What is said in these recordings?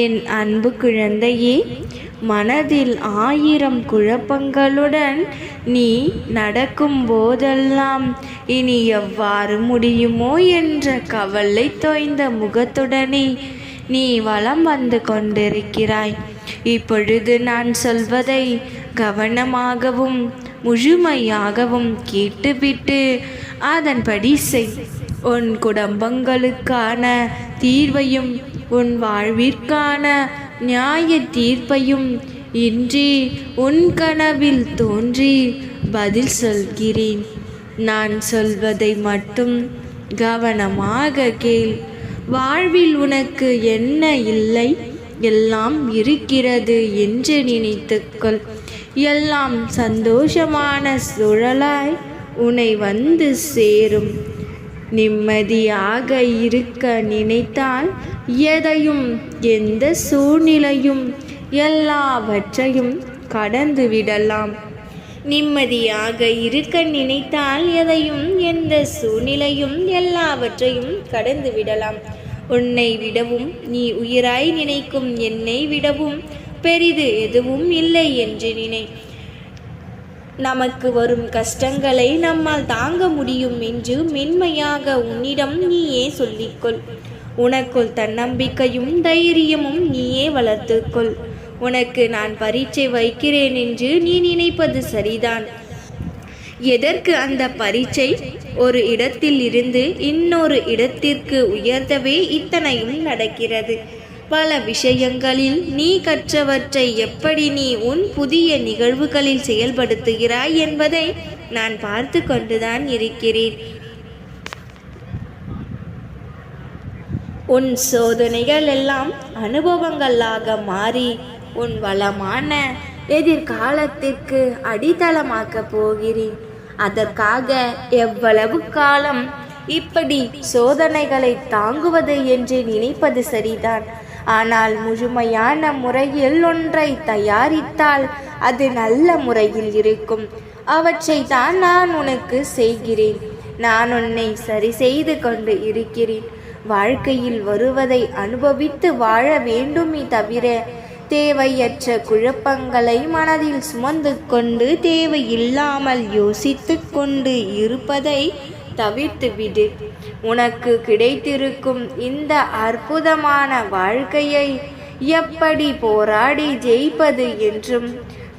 என் அன்பு குழந்தையே மனதில் ஆயிரம் குழப்பங்களுடன் நீ நடக்கும் போதெல்லாம் இனி எவ்வாறு முடியுமோ என்ற கவலை தோய்ந்த முகத்துடனே நீ வலம் வந்து கொண்டிருக்கிறாய். இப்பொழுது நான் சொல்வதை கவனமாகவும் முழுமையாகவும் கேட்டுவிட்டு அதன்படி செய். உன் குடும்பங்களுக்கான தீர்வையும் உன் வாழ்விற்கான நியாய தீர்ப்பையும் இன்றி உன் கனவில் தோன்றி பதில் சொல்கிறேன். நான் சொல்வதை மட்டும் கவனமாக கேள். வாழ்வில் உனக்கு என்ன இல்லை? எல்லாம் இருக்கிறது என்று நினைத்துக்கொள் எல்லாம் சந்தோஷமான சுழலாய் உன்னை வந்து சேரும். நிம்மதியாக இருக்க நினைத்தால் எதையும் எந்த சூழ்நிலையும் எல்லாவற்றையும் கடந்து விடலாம். நிம்மதியாக இருக்க நினைத்தால் எதையும் எந்த சூழ்நிலையும் எல்லாவற்றையும் கடந்து விடலாம். உன்னை விடவும் நீ உயிராய் நினைக்கும் என்னை விடவும் பெரிது எதுவும் இல்லை என்று நினை. நமக்கு வரும் கஷ்டங்களை நம்மால் தாங்க முடியும் என்று மென்மையாக உன்னிடம் நீயே சொல்லிக்கொள். உனக்குள் தன்னம்பிக்கையும் தைரியமும் நீயே வளர்த்துக்கொள். உனக்கு நான் பரீட்சை வைக்கிறேன் என்று நீ நினைப்பது சரிதான். எதற்கு அந்த பரீட்சை? ஒரு இடத்தில் இருந்து இன்னொரு இடத்திற்கு உயர்த்தவே இத்தனையும் நடக்கிறது. பல விஷயங்களில் நீ கற்றவற்றை எப்படி நீ உன் புதிய நிகழ்வுகளில் செயல்படுத்துகிறாய் என்பதை நான் பார்த்து கொண்டுதான் இருக்கிறேன். உன் சோதனைகள் எல்லாம் அனுபவங்களாக மாறி உன் வளமான எதிர்காலத்திற்கு அடித்தளமாக்கப் போகிறேன். அதற்காக எவ்வளவு காலம் இப்படி சோதனைகளை தாங்குவது என்று நினைப்பது சரிதான். ஆனால் முழுமையான முறையில் ஒன்றை தயாரித்தால் அது நல்ல முறையில் இருக்கும். அவற்றை தான் நான் உனக்கு செய்கிறேன். நான் உன்னை சரி செய்து கொண்டு இருக்கிறேன். வாழ்க்கையில் வருவதை அனுபவித்து வாழ வேண்டுமே தவிர தேவையற்ற குழப்பங்களை மனதில் சுமந்து கொண்டு தேவையில்லாமல் யோசித்து கொண்டு இருப்பதை தவிர்த்து விடு உனக்கு கிடைத்திருக்கும் இந்த அற்புதமான வாழ்க்கையை எப்படி போராடி ஜெயிப்பது என்றும்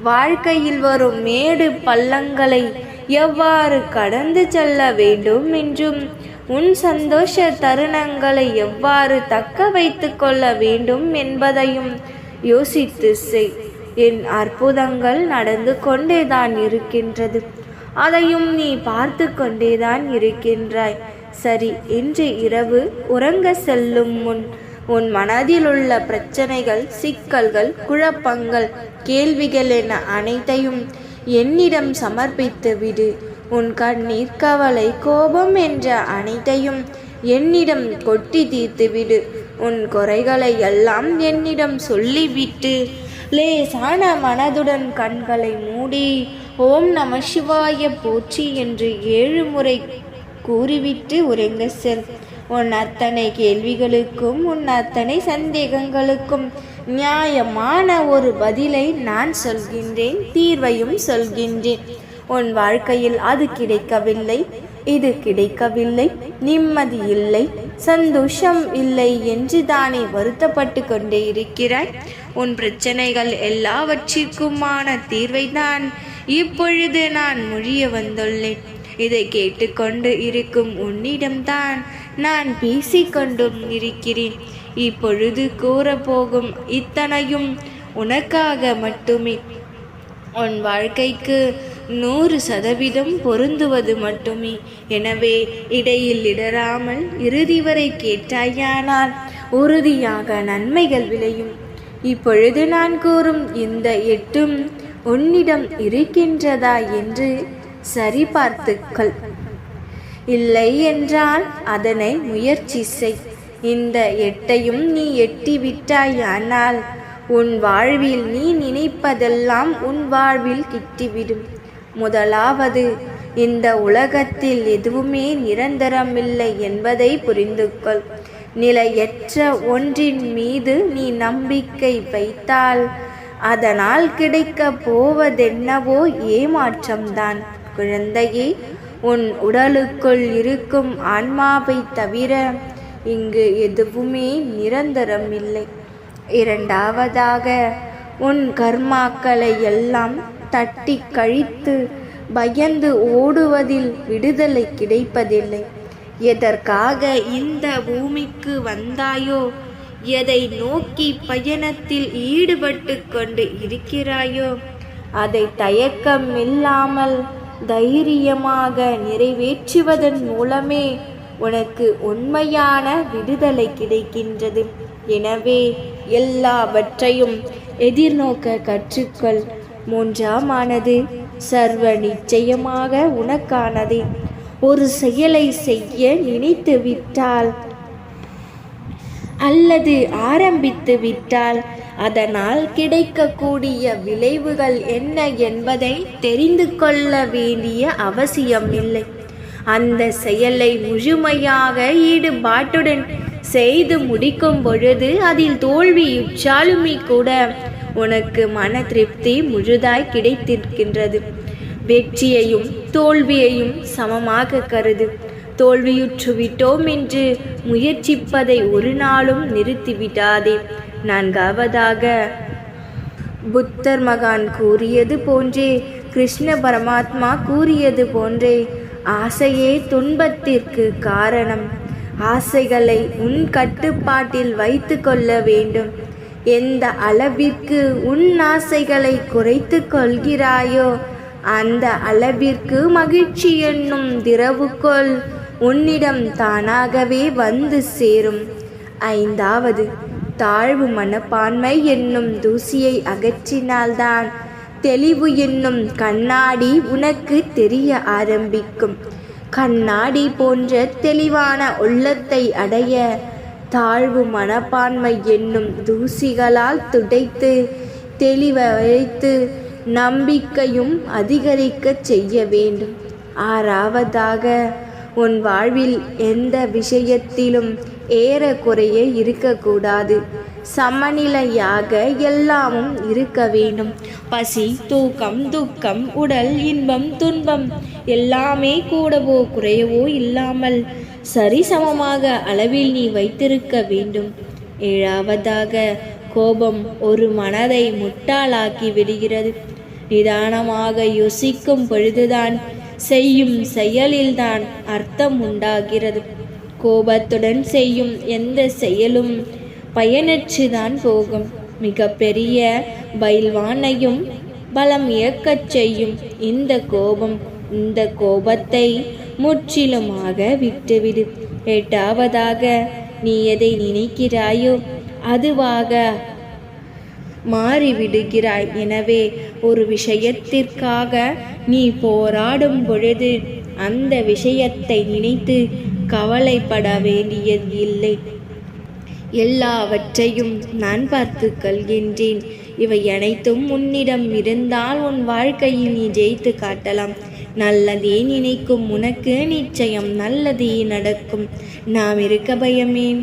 வாழ்க்கையில் வரும் மேடு பள்ளங்களை எவ்வாறு கடந்து செல்ல வேண்டும் என்றும் உன் சந்தோஷ தருணங்களை எவ்வாறு தக்க வைத்து கொள்ள வேண்டும் என்பதையும் யோசித்து செய். என் அற்புதங்கள் நடந்து கொண்டேதான் இருக்கின்றது. அதையும் நீ பார்த்து கொண்டேதான் இருக்கின்றாய். சரி இன்று இரவு உறங்க செல்லும் முன் உன் மனதில் உள்ள பிரச்சனைகள் சிக்கல்கள் குழப்பங்கள் கேள்விகள் என அனைத்தையும் என்னிடம் சமர்ப்பித்து விடு. உன் கண்ணீர் கவலை கோபம் என்ற அனைத்தையும் என்னிடம் கொட்டி தீர்த்து விடு. உன் குறைகளை எல்லாம் என்னிடம் சொல்லிவிட்டு லேசான மனதுடன் கண்களை மூடி ஓம் நம சிவாய போற்றி என்று ஏழு முறை கூறிவிட்டு உறைந்த செல் உன் அத்தனை கேள்விகளுக்கும் உன் அத்தனை சந்தேகங்களுக்கும் நியாயமான ஒரு பதிலை நான் சொல்கின்றேன் தீர்வையும் சொல்கின்றேன். உன் வாழ்க்கையில் அது கிடைக்கவில்லை இது கிடைக்கவில்லை நிம்மதி இல்லை சந்தோஷம் இல்லை என்று தானே வருத்தப்பட்டு கொண்டே இருக்கிறாய்? உன் பிரச்சனைகள் எல்லாவற்றிற்குமான தீர்வை தான் இப்பொழுது நான் மொழிய வந்துள்ளேன். இதை கேட்டுக்கொண்டு இருக்கும் உன்னிடம்தான் நான் பேசிக்கொண்டும் இருக்கிறேன். இப்பொழுது கூறப்போகும் இத்தனையும் உனக்காக மட்டுமே. உன் வாழ்க்கைக்கு நூறு சதவீதம் பொருந்துவது மட்டுமே. எனவே இடையில் இடராமல் இறுதி வரை கேட்டாயானால் உறுதியாக நன்மைகள் விளையும். இப்பொழுது நான் கூறும் இந்த எட்டும் உன்னிடம் இருக்கின்றதா என்று சரிபார்த்துக்கள். இல்லை என்றால் அதனை முயற்சி செய். இந்த எட்டையும் நீ எட்டி விட்டாயானால் உன் வாழ்வில் நீ நினைப்பதெல்லாம் உன் வாழ்வில் கிட்டிவிடும். முதலாவது இந்த உலகத்தில் எதுவுமே நிரந்தரமில்லை என்பதை புரிந்துக்கொள் நிலையற்ற ஒன்றின் மீது நீ நம்பிக்கை வைத்தால் அதனால் கிடைக்கப் போவதென்னவோ ஏமாற்றம்தான். குழந்தையே உன் உடலுக்குள் இருக்கும் ஆன்மாவைத் தவிர இங்கு எதுவுமே நிரந்தரம் இல்லை இரண்டாவதாக உன் கர்மாக்களை எல்லாம் தட்டி கழித்து பயந்து ஓடுவதில் விடுதலை கிடைப்பதில்லை. எதற்காக இந்த பூமிக்கு வந்தாயோ எதை நோக்கி பயணத்தில் ஈடுபட்டு கொண்டு இருக்கிறாயோ அதை தயக்கம் இல்லாமல் தைரியமாக நிறைவேற்றுவதன் மூலமே உனக்கு உண்மையான விடுதலை கிடைக்கின்றது. எனவே எல்லாவற்றையும் எதிர்நோக்க கற்றுக்கொள். மூன்றாமானது சர்வ நிச்சயமாக உனக்கானது. ஒரு செயலை செய்ய நினைத்து விட்டால் அல்லது ஆரம்பித்து விட்டால் அதனால் கிடைக்கக்கூடிய விளைவுகள் என்ன என்பதை தெரிந்து கொள்ள வேண்டிய அவசியம் இல்லை. அந்த செயலை முழுமையாக ஈடுபாட்டுடன் செய்து முடிக்கும் பொழுது அதில் தோல்வியுற்றாலுமே கூட உனக்கு மன திருப்தி முழுதாய் கிடைத்திருக்கின்றது. வெற்றியையும் தோல்வியையும் சமமாக கருது. தோல்வியுற்று விட்டோம் என்று முயற்சிப்பதை ஒரு நாளும் நிறுத்திவிடாதே நான்காவதாக புத்தர் மகான் கூறியது போன்றே கிருஷ்ண பரமாத்மா கூறியது போன்றே ஆசையே துன்பத்திற்கு காரணம். ஆசைகளை உன் கட்டுப்பாட்டில் வைத்து கொள்ள வேண்டும். எந்த அளவிற்கு உன் ஆசைகளை குறைத்து கொள்கிறாயோ அந்த அளவிற்கு மகிழ்ச்சி என்னும் திரவுக்குள் உன்னிடம் தானாகவே வந்து சேரும். ஐந்தாவது தாழ்வு மனப்பான்மை என்னும் தூசியை அகற்றினால்தான் தெளிவு என்னும் கண்ணாடி உனக்கு தெரிய ஆரம்பிக்கும். கண்ணாடி போன்ற தெளிவான உள்ளத்தை அடைய தாழ்வு மனப்பான்மை என்னும் தூசிகளால் துடைத்து தெளிவ வைத்து நம்பிக்கையும் அதிகரிக்கச் செய்ய வேண்டும். ஆறாவதாக உன் வாழ்வில் எந்த விஷயத்திலும் ஏறக்குறைய இருக்கக்கூடாது. சமநிலையாக எல்லாமும் இருக்க வேண்டும். பசி தூக்கம் துக்கம் உடல் இன்பம் துன்பம் எல்லாமே கூடவோ குறையவோ இல்லாமல் சரிசமமாக அளவில் நீ வைத்திருக்க வேண்டும். ஏழாவதாக கோபம் ஒரு மனதை முட்டாளாக்கி விடுகிறது. நிதானமாக யோசிக்கும் பொழுதுதான் செய்யும் செயலில்தான் அர்த்தம் உண்டாகிறது. கோபத்துடன் செய்யும் எந்த செயலும் பயனற்றுதான் போகும். மிக பெரிய பயில்வானையும் பலம் இயக்கச் செய்யும் இந்த கோபம் இந்த கோபத்தை முற்றிலுமாக விட்டுவிடு. எட்டாவதாக நீ எதை நினைக்கிறாயோ அதுவாக மாறிவிடுகிறாய். எனவே ஒரு விஷயத்திற்காக நீ போராடும் பொழுது அந்த விஷயத்தை நினைத்து கவலைப்பட வேண்டியது இல்லை. எல்லாவற்றையும் நான் பார்த்து கொள்கின்றேன். இவை அனைத்தும் உன்னிடம் இருந்தால் உன் வாழ்க்கையில் நீ ஜெயித்து காட்டலாம். நல்லதே நினைக்கும் உனக்கு நிச்சயம் நல்லதே நடக்கும். நாம் இருக்க பயமேன்